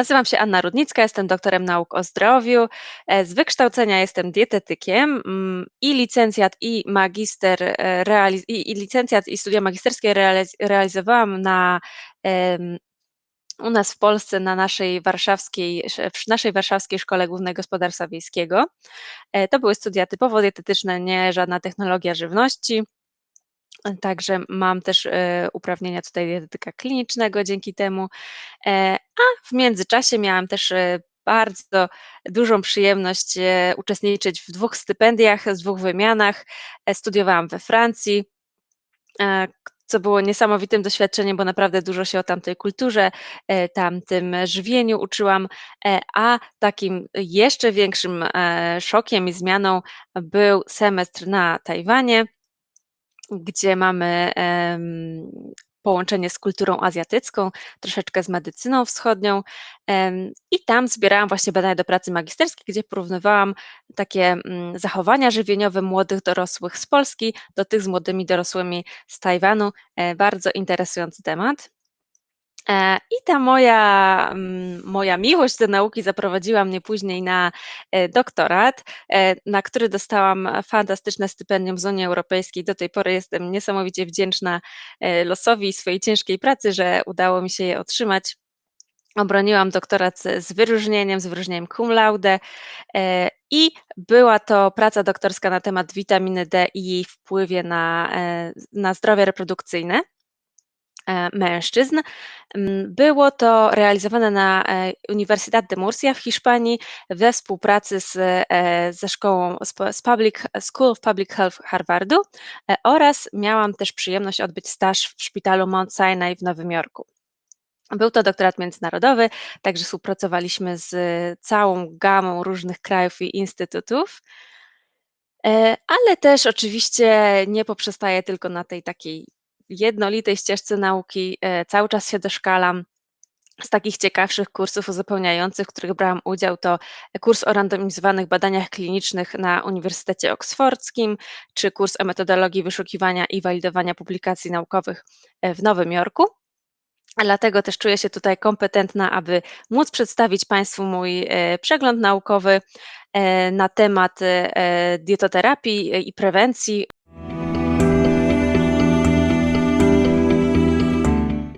Nazywam się Anna Rudnicka, jestem doktorem nauk o zdrowiu. E, z wykształcenia jestem dietetykiem mm, i licencjat i magister, e, i, licencjat i studia magisterskie realiz- realizowałam na, u nas w Polsce na naszej warszawskiej, naszej warszawskiej Szkole Głównej Gospodarstwa Wiejskiego. E, To były studia typowo dietetyczne, nie żadna technologia żywności. Także mam też e, uprawnienia tutaj dietetyka klinicznego dzięki temu. E, A w międzyczasie miałam też e, bardzo dużą przyjemność uczestniczyć w dwóch stypendiach, z dwóch wymianach. Studiowałam we Francji, co było niesamowitym doświadczeniem, bo naprawdę dużo się o tamtej kulturze, tamtym żywieniu uczyłam, a takim jeszcze większym szokiem i zmianą był semestr na Tajwanie gdzie mamy połączenie z kulturą azjatycką, troszeczkę z medycyną wschodnią. I tam zbierałam właśnie badania do pracy magisterskiej, gdzie porównywałam takie mm, zachowania żywieniowe młodych dorosłych z Polski do tych z młodymi dorosłymi z Tajwanu. E, Bardzo interesujący temat. E, I ta moja, mm, moja miłość do nauki zaprowadziła mnie później na e, doktorat, e, na który dostałam fantastyczne stypendium z Unii Europejskiej. Do tej pory jestem niesamowicie wdzięczna losowi i swojej ciężkiej pracy, że udało mi się je otrzymać. Obroniłam doktorat z wyróżnieniem, z wyróżnieniem cum laude i była to praca doktorska na temat witaminy D i jej wpływie na, na zdrowie reprodukcyjne mężczyzn. Mm, Było to realizowane na e, Universidad de Murcia w Hiszpanii we współpracy z, e, ze szkołą z, pu- z Public, School of Public Health Harvardu e, oraz miałam też przyjemność odbyć staż w szpitalu Mount Sinai w Nowym Jorku. Był to doktorat międzynarodowy, także współpracowaliśmy z całą gamą różnych krajów i instytutów. E, ale też oczywiście nie poprzestaję tylko na tej takiej jednolitej ścieżce nauki, e, cały czas się doszkalam. Z takich ciekawszych kursów uzupełniających, w których brałam udział, to kurs o randomizowanych badaniach klinicznych na Uniwersytecie Oksfordzkim, czy kurs o metodologii wyszukiwania i walidowania publikacji naukowych e, w Nowym Jorku. Dlatego też czuję się tutaj kompetentna, aby móc przedstawić Państwu mój e, przegląd naukowy na temat dietoterapii i prewencji